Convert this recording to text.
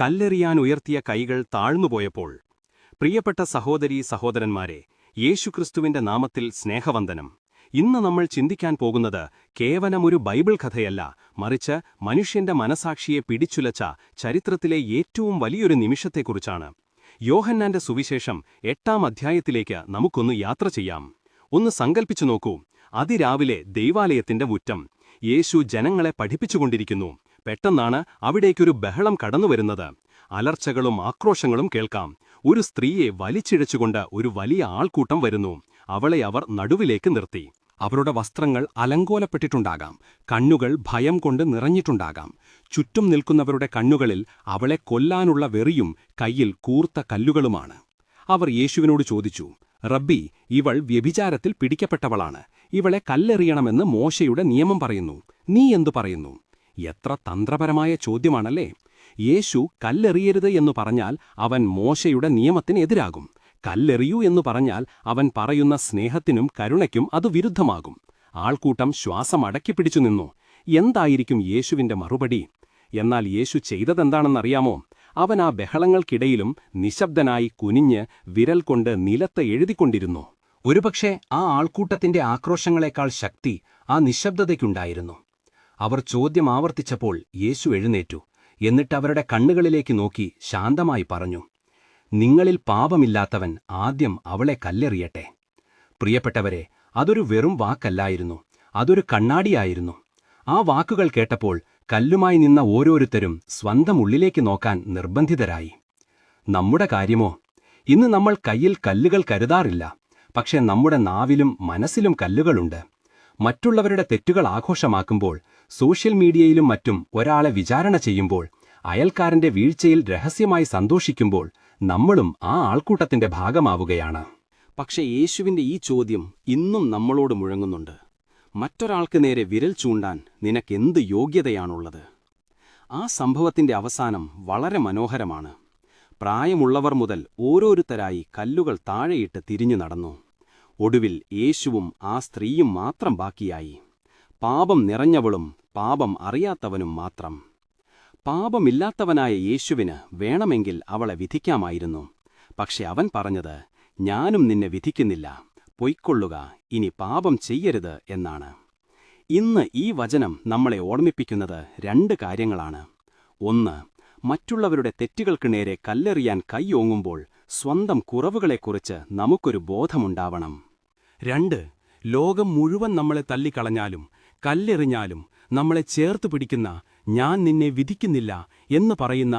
കല്ലെറിയാൻ ഉയർത്തിയ കൈകൾ താഴ്ന്നുപോയപ്പോൾ പ്രിയപ്പെട്ട സഹോദരീ സഹോദരന്മാരെ യേശുക്രിസ്തുവിന്റെ നാമത്തിൽ സ്നേഹവന്ദനം. ഇന്ന് നമ്മൾ ചിന്തിക്കാൻ പോകുന്നത് കേവലമൊരു ബൈബിൾ കഥയല്ല മറിച്ച് മനുഷ്യന്റെ മനസാക്ഷിയെ പിടിച്ചുലച്ച ചരിത്രത്തിലെ ഏറ്റവും വലിയൊരു നിമിഷത്തെക്കുറിച്ചാണ്. യോഹന്നാന്റെ സുവിശേഷം എട്ടാം അധ്യായത്തിലേക്ക് നമുക്കൊന്ന് യാത്ര ചെയ്യാം. ഒന്ന് സങ്കൽപ്പിച്ചു നോക്കൂ. അതിരാവിലെ ദൈവാലയത്തിന്റെ മുറ്റം യേശു ജനങ്ങളെ പഠിപ്പിച്ചുകൊണ്ടിരിക്കുന്നു. പെട്ടെന്നാണ് അവിടേക്കൊരു ബഹളം കടന്നുവരുന്നത്. അലർച്ചകളും ആക്രോശങ്ങളും കേൾക്കാം. ഒരു സ്ത്രീയെ വലിച്ചിഴച്ചുകൊണ്ട് ഒരു വലിയ ആൾക്കൂട്ടം വരുന്നു. അവളെ അവർ നടുവിലേക്ക് നിർത്തി. അവരുടെ വസ്ത്രങ്ങൾ അലങ്കോലപ്പെട്ടിട്ടുണ്ടാകാം. കണ്ണുകൾ ഭയം കൊണ്ട് നിറഞ്ഞിട്ടുണ്ടാകാം. ചുറ്റും നിൽക്കുന്നവരുടെ കണ്ണുകളിൽ അവളെ കൊല്ലാനുള്ള വെറിയും കയ്യിൽ കൂർത്ത കല്ലുകളുമാണ്. അവർ യേശുവിനോട് ചോദിച്ചു റബ്ബി ഇവൾ വ്യഭിചാരത്തിൽ പിടിക്കപ്പെട്ടവളാണ്. ഇവളെ കല്ലെറിയണമെന്ന് മോശയുടെ നിയമം പറയുന്നു. നീ എന്തു പറയുന്നു? എത്ര തന്ത്രപരമായ ചോദ്യമാണല്ലേ? യേശു കല്ലെറിയരുത് എന്നു പറഞ്ഞാൽ അവൻ മോശയുടെ നിയമത്തിനെതിരാകും കല്ലെറിയൂ എന്നു പറഞ്ഞാൽ അവൻ പറയുന്ന സ്നേഹത്തിനും കരുണയ്ക്കും അത് വിരുദ്ധമാകും. ആൾക്കൂട്ടം ശ്വാസം അടക്കിപ്പിടിച്ചു നിന്നു. എന്തായിരിക്കും യേശുവിന്റെ മറുപടി? എന്നാൽ യേശു ചെയ്തതെന്താണെന്നറിയാമോ? അവൻ ആ ബഹളങ്ങൾക്കിടയിലും നിശബ്ദനായി കുനിഞ്ഞ് വിരൽ കൊണ്ട് നിലത്ത് എഴുതിക്കൊണ്ടിരുന്നു. ഒരുപക്ഷെ ആ ആൾക്കൂട്ടത്തിന്റെ ആക്രോശങ്ങളെക്കാൾ ശക്തി ആ നിശബ്ദതയ്ക്കുണ്ടായിരുന്നു. അവർ ചോദ്യം ആവർത്തിച്ചപ്പോൾ യേശു എഴുന്നേറ്റു എന്നിട്ട് അവരുടെ കണ്ണുകളിലേക്ക് നോക്കി ശാന്തമായി പറഞ്ഞു നിങ്ങളിൽ പാപമില്ലാത്തവൻ ആദ്യം അവളെ കല്ലെറിയട്ടെ. പ്രിയപ്പെട്ടവരെ അതൊരു വെറും വാക്കല്ലായിരുന്നു അതൊരു കണ്ണാടിയായിരുന്നു. ആ വാക്കുകൾ കേട്ടപ്പോൾ കല്ലുമായി നിന്ന ഓരോരുത്തരും സ്വന്തം ഉള്ളിലേക്ക് നോക്കാൻ നിർബന്ധിതരായി. നമ്മുടെ കാര്യമോ? ഇന്ന് നമ്മൾ കയ്യിൽ കല്ലുകൾ കരുതാറില്ല പക്ഷേ നമ്മുടെ നാവിലും മനസ്സിലും കല്ലുകളുണ്ട്. മറ്റുള്ളവരുടെ തെറ്റുകൾ ആഘോഷമാക്കുമ്പോൾ സോഷ്യൽ മീഡിയയിലും മറ്റും ഒരാളെ വിചാരണ ചെയ്യുമ്പോൾ അയൽക്കാരന്റെ വീഴ്ചയിൽ രഹസ്യമായി സന്തോഷിക്കുമ്പോൾ നമ്മളും ആ ആൾക്കൂട്ടത്തിന്റെ ഭാഗമാവുകയാണ്. പക്ഷേ യേശുവിന്റെ ഈ ചോദ്യം ഇന്നും നമ്മളോട് മുഴങ്ങുന്നുണ്ട്. മറ്റൊരാൾക്ക് നേരെ വിരൽ ചൂണ്ടാൻ നിനക്കെന്ത് യോഗ്യതയാണുള്ളത്? ആ സംഭവത്തിന്റെ അവസാനം വളരെ മനോഹരമാണ്. പ്രായമുള്ളവർ മുതൽ ഓരോരുത്തരായി കല്ലുകൾ താഴെയിട്ട് തിരിഞ്ഞു നടന്നു. ഒടുവിൽ യേശുവും ആ സ്ത്രീയും മാത്രം ബാക്കിയായി. പാപം നിറഞ്ഞവളും പാപം അറിയാത്തവനും മാത്രം. പാപമില്ലാത്തവനായ യേശുവിന് വേണമെങ്കിൽ അവളെ വിധിക്കാമായിരുന്നു. പക്ഷെ അവൻ പറഞ്ഞത് ഞാനും നിന്നെ വിധിക്കുന്നില്ല. പൊയ്ക്കൊള്ളുക. ഇനി പാപം ചെയ്യരുത് എന്നാണ്. ഇന്ന് ഈ വചനം നമ്മളെ ഓർമ്മിപ്പിക്കുന്നത് രണ്ട് കാര്യങ്ങളാണ്. ഒന്ന് മറ്റുള്ളവരുടെ തെറ്റുകൾക്ക് നേരെ കല്ലെറിയാൻ കൈയോങ്ങുമ്പോൾ സ്വന്തം കുറവുകളെക്കുറിച്ച് നമുക്കൊരു ബോധമുണ്ടാവണം. രണ്ട് ലോകം മുഴുവൻ നമ്മളെ തള്ളിക്കളഞ്ഞാലും കല്ലെറിഞ്ഞാലും നമ്മളെ ചേർത്ത് പിടിക്കുന്ന ഞാൻ നിന്നെ വിധിക്കുന്നില്ല എന്ന് പറയുന്ന